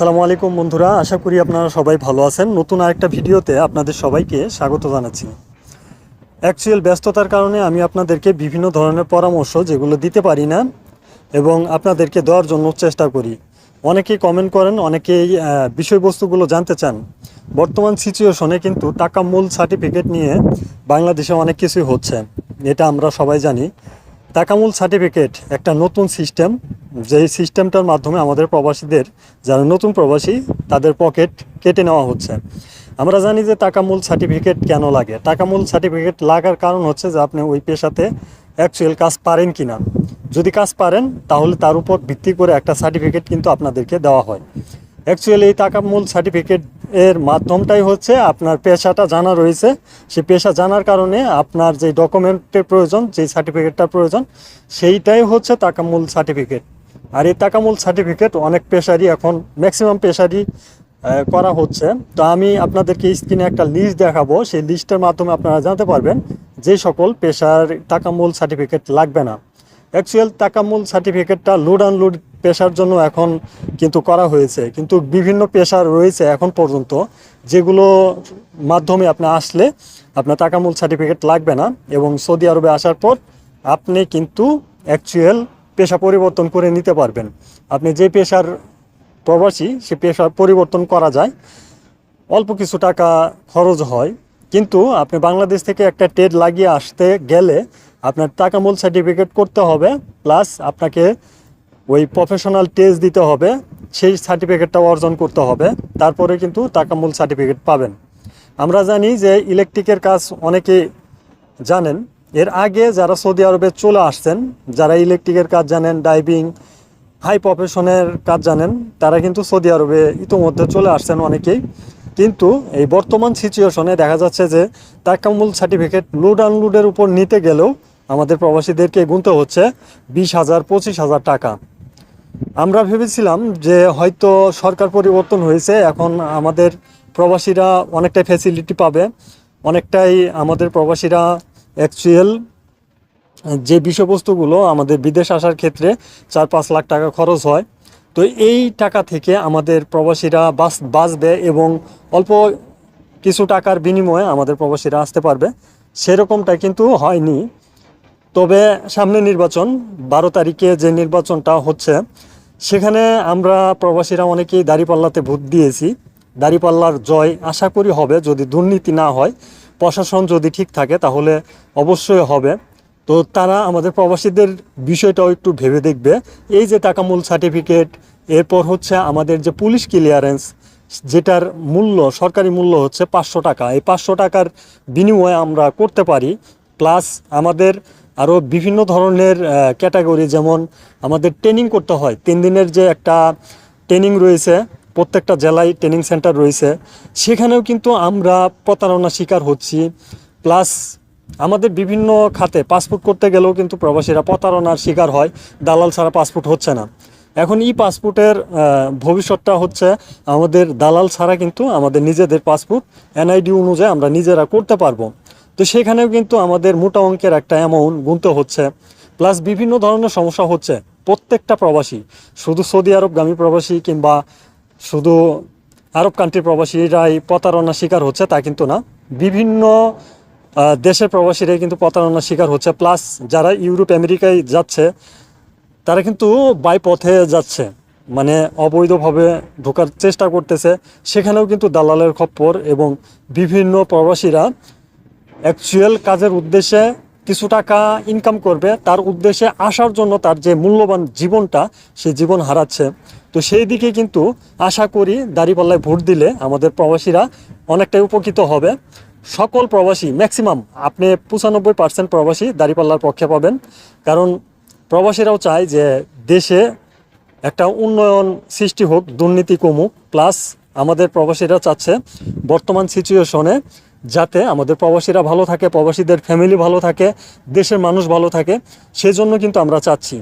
আসসালামু আলাইকুম বন্ধুরা, আশা করি আপনারা সবাই ভালো আছেন। নতুন আরেকটা ভিডিওতে আপনাদের সবাইকে স্বাগত জানাচ্ছি। অ্যাকচুয়াল ব্যস্ততার কারণে আমি আপনাদেরকে বিভিন্ন ধরনের পরামর্শ যেগুলো দিতে পারি না এবং আপনাদেরকে দেওয়ার জন্য চেষ্টা করি। অনেকেই কমেন্ট করেন, অনেকেই বিষয়বস্তুগুলো জানতে চান। বর্তমান সিচুয়েশনে কিন্তু টাকা মূল সার্টিফিকেট নিয়ে বাংলাদেশে অনেক কিছুই হচ্ছে। এটা আমরা সবাই জানি। টাকামূল সার্টিফিকেট একটা নতুন সিস্টেম। যেই সিস্টেমটার মাধ্যমে আমাদের প্রবাসীদের, যারা নতুন প্রবাসী, তাদের পকেট কেটে নেওয়া হচ্ছে। আমরা জানি যে টাকামূল সার্টিফিকেট কেন লাগে? টাকামূল সার্টিফিকেট লাগার কারণ হচ্ছে যে আপনি ওই পেশাতে অ্যাকচুয়াল কাজ পারেন কি না যদি কাজ পারেন, তাহলে তার উপর ভিত্তি করে একটা সার্টিফিকেট কিন্তু আপনাদেরকে দেওয়া হয়। অ্যাকচুয়ালি এই টাকা মূল সার্টিফিকেট এর মাধ্যমটাই হচ্ছে আপনার পেশাটা জানা রয়েছে। সে পেশা জানার কারণে আপনার যে ডকুমেন্টের প্রয়োজন যে সার্টিফিকেটটা প্রয়োজন, সেইটাই হচ্ছে টাকা মূল সার্টিফিকেট আর এই টাকা মূল সার্টিফিকেট অনেক পেশারই এখন ম্যাক্সিমাম পেশারই করা হচ্ছে। তো আমি আপনাদেরকে স্ক্রিনে একটা লিস্ট দেখাবো। সেই লিস্টের মাধ্যমে আপনারা জানতে পারবেন যে সকল পেশার টাকা মূল সার্টিফিকেট লাগবে না। অ্যাকচুয়াল টাকা মূল সার্টিফিকেটটা লোড আনলোড পেশার জন্য এখন কিন্তু করা হয়েছে। কিন্তু বিভিন্ন পেশার রয়েছে এখন পর্যন্ত, যেগুলো মাধ্যমে আপনি আসলে আপনার টাকা মূল সার্টিফিকেট লাগবে না এবং সৌদি আরবে আসার পর আপনি কিন্তু অ্যাকচুয়াল পেশা পরিবর্তন করে নিতে পারবেন। আপনি যে পেশার প্রবাসী, সে পেশা পরিবর্তন করা যায়। অল্প কিছু টাকা খরচ হয়, কিন্তু আপনি বাংলাদেশ থেকে একটা টেড লাগিয়ে আসতে গেলে আপনার টাকা মূল সার্টিফিকেট করতে হবে প্লাস আপনাকে ওই প্রফেশনাল টেস্ট দিতে হবে, সেই সার্টিফিকেটটাও অর্জন করতে হবে, তারপরে কিন্তু টাকা মূল সার্টিফিকেট পাবেন। আমরা জানি যে ইলেকট্রিকের কাজ অনেকে জানেন, এর আগে যারা সৌদি আরবে চলে আসছেন, যারা ইলেকট্রিকের কাজ জানেন ডাইভিং হাই প্রফেশনের কাজ জানেন, তারা কিন্তু সৌদি আরবে ইতোমধ্যে চলে আসছেন অনেকেই। কিন্তু এই বর্তমান সিচুয়েশনে দেখা যাচ্ছে যে তাকামুল সার্টিফিকেট লোড আনলোডের উপর নিতে গেলেও আমাদের প্রবাসীদেরকে গুনতে হচ্ছে বিশ হাজার, পঁচিশ হাজার টাকা। আমরা ভেবেছিলাম যে হয়তো সরকার পরিবর্তন হয়েছে, এখন আমাদের প্রবাসীরা অনেকটাই ফ্যাসিলিটি পাবে, অনেকটাই আমাদের প্রবাসীরা অ্যাকচুয়াল যে বিষয়বস্তুগুলো আমাদের বিদেশ আসার ক্ষেত্রে চার পাঁচ লাখ টাকা খরচ হয়। তো এই টাকা থেকে আমাদের প্রবাসীরা বাস, বাঁচবে এবং অল্প কিছু টাকার বিনিময়ে আমাদের প্রবাসীরা আসতে পারবে। সেরকমটা কিন্তু হয়নি। তবে সামনে নির্বাচন, বারো তারিখে যে নির্বাচনটা হচ্ছে সেখানে আমরা প্রবাসীরা অনেকেই দাঁড়িপাল্লাতে ভোট দিয়েছি। দাঁড়িপাল্লার জয় আশা করি হবে, যদি দুর্নীতি না হয়। প্রশাসন যদি ঠিক থাকে, তাহলে অবশ্যই হবে। তো তারা আমাদের প্রবাসীদের বিষয়টাও একটু ভেবে দেখবে। এই যে টাকামূল সার্টিফিকেট, এরপর হচ্ছে আমাদের যে পুলিশ ক্লিয়ারেন্স, যেটার মূল্য, সরকারি মূল্য হচ্ছে পাঁচশো টাকা। এই পাঁচশো টাকার বিনিময়ে আমরা করতে পারি। প্লাস আমাদের আরও বিভিন্ন ধরনের ক্যাটাগরি যেমন আমাদের ট্রেনিং করতে হয়। তিন দিনের যে একটা ট্রেনিং রয়েছে, প্রত্যেকটা জেলায় ট্রেনিং সেন্টার রয়েছে, সেখানেও কিন্তু আমরা প্রতারণা শিকার হচ্ছি। প্লাস আমাদের বিভিন্ন খাতে পাসপোর্ট করতে গেলেও কিন্তু প্রবাসীরা প্রতারণার শিকার হয়, দালাল ছাড়া পাসপোর্ট হচ্ছে না। এখন ই পাসপোর্টের ভবিষ্যৎটা হচ্ছে আমাদের দালাল ছাড়া কিন্তু আমাদের নিজেদের পাসপোর্ট এনআইডি অনুযায়ী আমরা নিজেরা করতে পারব। তো সেখানেও কিন্তু আমাদের মোটা অঙ্কের একটা অ্যামাউন্ট গুনতে হচ্ছে প্লাস বিভিন্ন ধরনের সমস্যা হচ্ছে প্রত্যেকটা প্রবাসী। শুধু সৌদি আরবগামী প্রবাসী কিংবা শুধু আরব কান্ট্রি প্রবাসীরাই প্রতারণার শিকার হচ্ছে তা কিন্তু না। বিভিন্ন দেশের প্রবাসীরাই কিন্তু প্রতারণার শিকার হচ্ছে প্লাস যারা ইউরোপ, আমেরিকায় যাচ্ছে, তারা কিন্তু বাই পথে যাচ্ছে মানে অবৈধভাবে ঢোকার চেষ্টা করতেছে। সেখানেও কিন্তু দালালের খপ্পর এবং বিভিন্ন প্রবাসীরা অ্যাকচুয়াল কাজের উদ্দেশ্যে কিছু টাকা ইনকাম করবে, তার উদ্দেশ্যে আসার জন্য তার যে মূল্যবান জীবনটা সে জীবন হারাচ্ছে। তো সেই দিকে কিন্তু আশা করি দাঁড়িপাল্লায় ভোট দিলে আমাদের প্রবাসীরা অনেকটাই উপকৃত হবে। সকল প্রবাসী ম্যাক্সিমাম আপনি পঁচানব্বই পার্সেন্ট প্রবাসী দাঁড়িপাল্লার পক্ষে পাবেন। কারণ প্রবাসীরাও চায় যে দেশে একটা উন্নয়ন সৃষ্টি হোক, দুর্নীতি কমুক। প্লাস আমাদের প্রবাসীরা চাচ্ছে বর্তমান সিচুয়েশনে যাতে আমাদের প্রবাসীরা ভালো থাকে, প্রবাসীদের ফ্যামিলি ভালো থাকে, দেশের মানুষ ভালো থাকে, সেজন্য কিন্তু আমরা চাচ্ছি।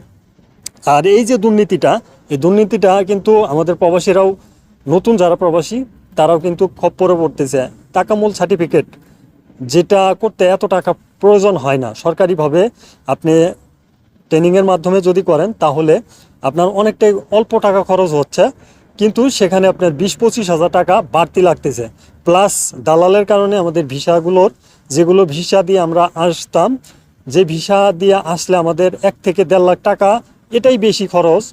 আর এই যে দুর্নীতিটা, এই দুর্নীতিটা কিন্তু আমাদের প্রবাসীরাও, নতুন যারা প্রবাসী, তারাও কিন্তু খপ্পরে পড়তেছে। টাকামূল সার্টিফিকেট যেটা করতে এত টাকা প্রয়োজন হয় না। সরকারিভাবে আপনি ট্রেনিংয়ের মাধ্যমে যদি করেন, তাহলে আপনার অনেকটাই অল্প টাকা খরচ হচ্ছে, কিন্তু সেখানে আপনার বিশ পঁচিশ হাজার টাকা বাড়তি লাগতেছে। প্লাস দালালের কারণে আমাদের ভিসাগুলোর যেগুলো ভিসা দিয়ে আমরা আসতাম, যে ভিসা দিয়ে আসলে আমাদের এক থেকে দেড় লাখ টাকা, এটাই বেশি খরচ।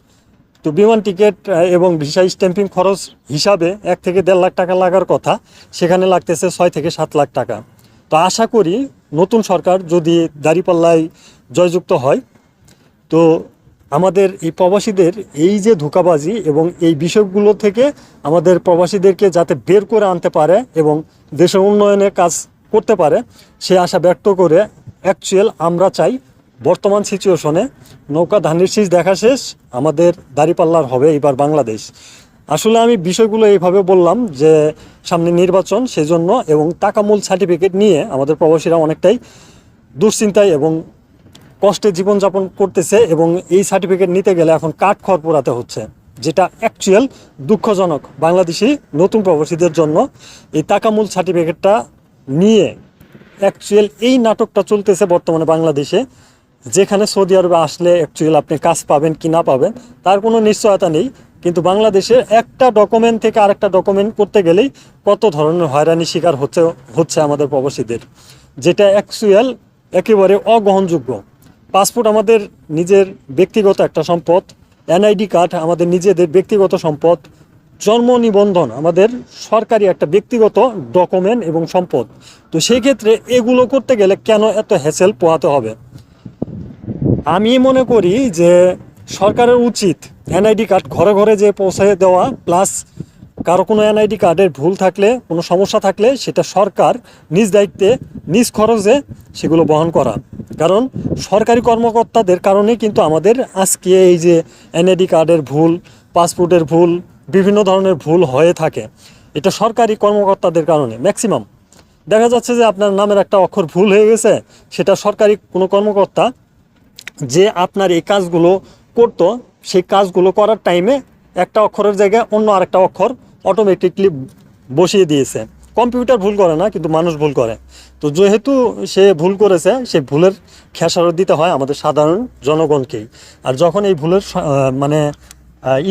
তো বিমান টিকিট এবং ভিসা স্ট্যাম্পিং খরচ হিসাবে এক থেকে দেড় লাখ টাকা লাগার কথা, সেখানে লাগতেছে ছয় থেকে সাত লাখ টাকা। তো আশা করি নতুন সরকার যদি দাঁড়িপাল্লায় জয়যুক্ত হয়, তো আমাদের এই প্রবাসীদের এই যে ধোকাবাজি এবং এই বিষয়গুলো থেকে আমাদের প্রবাসীদেরকে যাতে বের করে আনতে পারে এবং দেশের উন্নয়নের কাজ করতে পারে, সে আশা ব্যক্ত করে অ্যাকচুয়াল আমরা চাই বর্তমান সিচুয়েশনে নৌকা ধানের শীষ দেখা শেষ, আমাদের দাঁড়িপাল্লার হবে এবার বাংলাদেশ। আসলে আমি বিষয়গুলো এইভাবে বললাম যে সামনে নির্বাচন সেজন্য এবং টাকামূল সার্টিফিকেট নিয়ে আমাদের প্রবাসীরা অনেকটাই দুশ্চিন্তায় এবং কষ্টে জীবনযাপন করতেছে এবং এই সার্টিফিকেট নিতে গেলে এখন কাঠ খড় পোড়াতে হচ্ছে, যেটা অ্যাকচুয়াল দুঃখজনক বাংলাদেশি নতুন প্রবাসীদের জন্য। এই টাকামূল সার্টিফিকেটটা নিয়ে অ্যাকচুয়াল এই নাটকটা চলতেছে বর্তমানে বাংলাদেশে, যেখানে সৌদি আরবে আসলে অ্যাকচুয়াল আপনি কাজ পাবেন কি না পাবেন, তার কোনো নিশ্চয়তা নেই। কিন্তু বাংলাদেশে একটা ডকুমেন্ট থেকে আরেকটা ডকুমেন্ট করতে গেলেই কত ধরনের হয়রানি শিকার হচ্ছে হচ্ছে আমাদের প্রবাসীদের, যেটা অ্যাকচুয়াল একেবারে অগ্রহণযোগ্য। পাসপোর্ট আমাদের নিজের ব্যক্তিগত একটা সম্পদ, এনআইডি কার্ড আমাদের নিজেদের ব্যক্তিগত সম্পদ, জন্ম নিবন্ধন আমাদের সরকারি একটা ব্যক্তিগত ডকুমেন্ট এবং সম্পদ। তো সেই ক্ষেত্রে এগুলো করতে গেলে কেন এত হ্যাসেল পোহাতে হবে? আমি মনে করি যে সরকারের উচিত এনআইডি কার্ড ঘরে ঘরে যে পৌঁছে দেওয়া প্লাস কারও কোনো এনআইডি কার্ডের ভুল থাকলে, কোনো সমস্যা থাকলে সেটা সরকার নিজ দায়িত্বে, নিজ খরচে সেগুলো বহন করা। কারণ সরকারি কর্মকর্তাদের কারণে কিন্তু আমাদের আজকে এই যে এনআইডি কার্ডের ভুল, পাসপোর্টের ভুল, বিভিন্ন ধরনের ভুল হয়ে থাকে। এটা সরকারি কর্মকর্তাদের কারণে ম্যাক্সিমাম দেখা যাচ্ছে যে আপনার নামের একটা অক্ষর ভুল হয়ে গেছে, সেটা সরকারি কোনো কর্মকর্তা যে আপনার এই কাজগুলো করতো, সেই কাজগুলো করার টাইমে একটা অক্ষরের জায়গায় অন্য আরেকটা অক্ষর অটোমেটিকলি বসিয়ে দিয়েছে। কম্পিউটার ভুল করে না, কিন্তু মানুষ ভুল করে। তো যেহেতু সে ভুল করেছে, সে ভুলের খেসারত দিতে হয় আমাদের সাধারণ জনগণকেই। আর যখন এই ভুলের মানে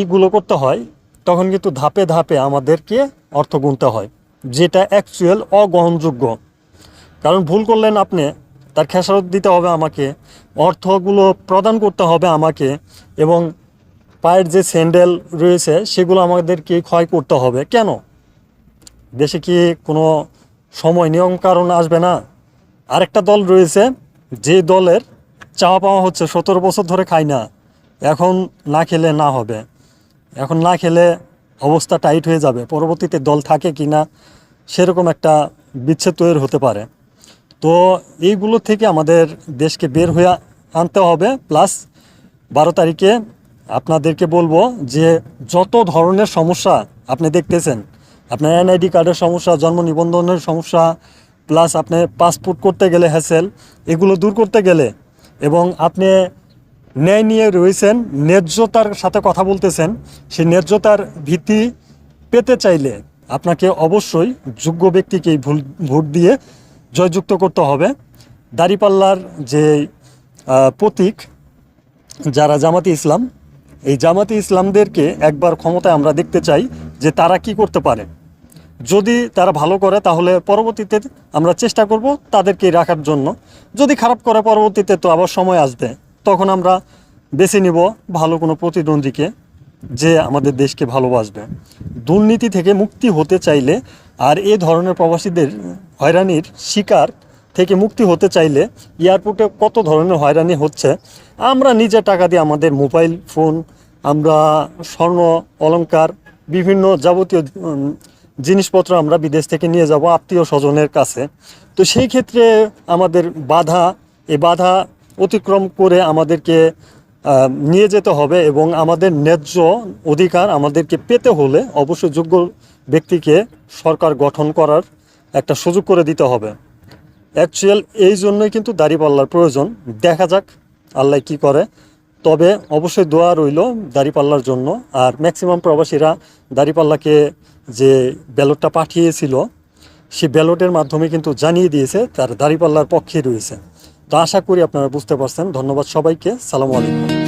ইগুলো করতে হয়, তখন কিন্তু ধাপে ধাপে আমাদেরকে অর্থ গুনতে হয়, যেটা অ্যাকচুয়াল অগ্রহণযোগ্য। কারণ ভুল করলেন আপনি, তার খেসারত দিতে হবে আমাকে, অর্থগুলো প্রদান করতে হবে আমাকে, এবং পায়ের যে স্যান্ডেল রয়েছে, সেগুলো আমাদেরকে ক্ষয় করতে হবে। কেন? দেশে কি কোনো সময় নিয়ম কারণ আসবে না? আরেকটা দল রয়েছে, যে দলের চাওয়া পাওয়া হচ্ছে, সতেরো বছর ধরে খায় না, এখন না খেলে না হবে। এখন না খেলে অবস্থা টাইট হয়ে যাবে, পরবর্তীতে দল থাকে কি না, সেরকম একটা বিচ্ছেদ তৈরি হতে পারে। তো এইগুলো থেকে আমাদের দেশকে বের হয়ে আনতে হবে। প্লাস বারো তারিখে আপনাদেরকে বলব যে যত ধরনের সমস্যা আপনি দেখতেছেন আপনার এনআইডি কার্ডের সমস্যা, জন্ম নিবন্ধনের সমস্যা প্লাস আপনি পাসপোর্ট করতে গেলে হ্যাসেল এগুলো দূর করতে গেলে এবং আপনি ন্যায় নিয়ে রয়েছেন, ন্যায্যতার সাথে কথা বলতেছেন, সেই ন্যায্যতার ভীতি পেতে চাইলে আপনাকে অবশ্যই যোগ্য ব্যক্তিকেই ভুল, ভোট দিয়ে জয়যুক্ত করতে হবে। দাড়িপাল্লার যে প্রতীক, যারা জামাতি ইসলাম, এই জামাতি ইসলামদেরকে একবার ক্ষমতায় আমরা দেখতে চাই। যে তারা কি করতে পারে। যদি তারা ভালো করে, তাহলে পরবর্তীতে আমরা চেষ্টা করব তাদেরকে রাখার জন্য। যদি খারাপ করে, পরবর্তীতে তো আবার সময় আসবে। তখন আমরা বেছে নিব ভালো কোনো প্রতিদ্বন্দ্বীকে যে আমাদের দেশকে ভালোবাসবে। দুর্নীতি থেকে মুক্তি হতে চাইলে, আর এ ধরনের প্রবাসীদের হয়রানির শিকার থেকে মুক্তি হতে চাইলে, এয়ারপোর্টে কত ধরনের হয়রানি হচ্ছে, আমরা নিজে টাকা দিয়ে আমাদের মোবাইল ফোন, আমরা স্বর্ণ অলংকার বিভিন্ন যাবতীয় জিনিসপত্র আমরা বিদেশ থেকে নিয়ে যাব আত্মীয় স্বজনের কাছে। তো সেই ক্ষেত্রে আমাদের বাধা, এ বাধা অতিক্রম করে আমাদেরকে নিয়ে যেতে হবে এবং আমাদের ন্যায্য অধিকার আমাদেরকে পেতে হলে অবশ্যই যোগ্য ব্যক্তিকে সরকার গঠন করার একটা সুযোগ করে দিতে হবে। অ্যাকচুয়াল এই জন্যই কিন্তু দাড়িপাল্লার প্রয়োজন। দেখা যাক আল্লাহ কি করে। তবে অবশ্যই দোয়া রইল দাড়িপাল্লার জন্য। আর ম্যাক্সিমাম প্রবাসীরা দাড়িপাল্লাকে যে ব্যালটটা পাঠিয়েছিল সে ব্যালটের মাধ্যমে কিন্তু জানিয়ে দিয়েছে, তার দাড়িপাল্লার পক্ষে রয়েছে। তো আশা করি আপনারা বুঝতে পারছেন। ধন্যবাদ সবাইকে। সালামু আলাইকুম।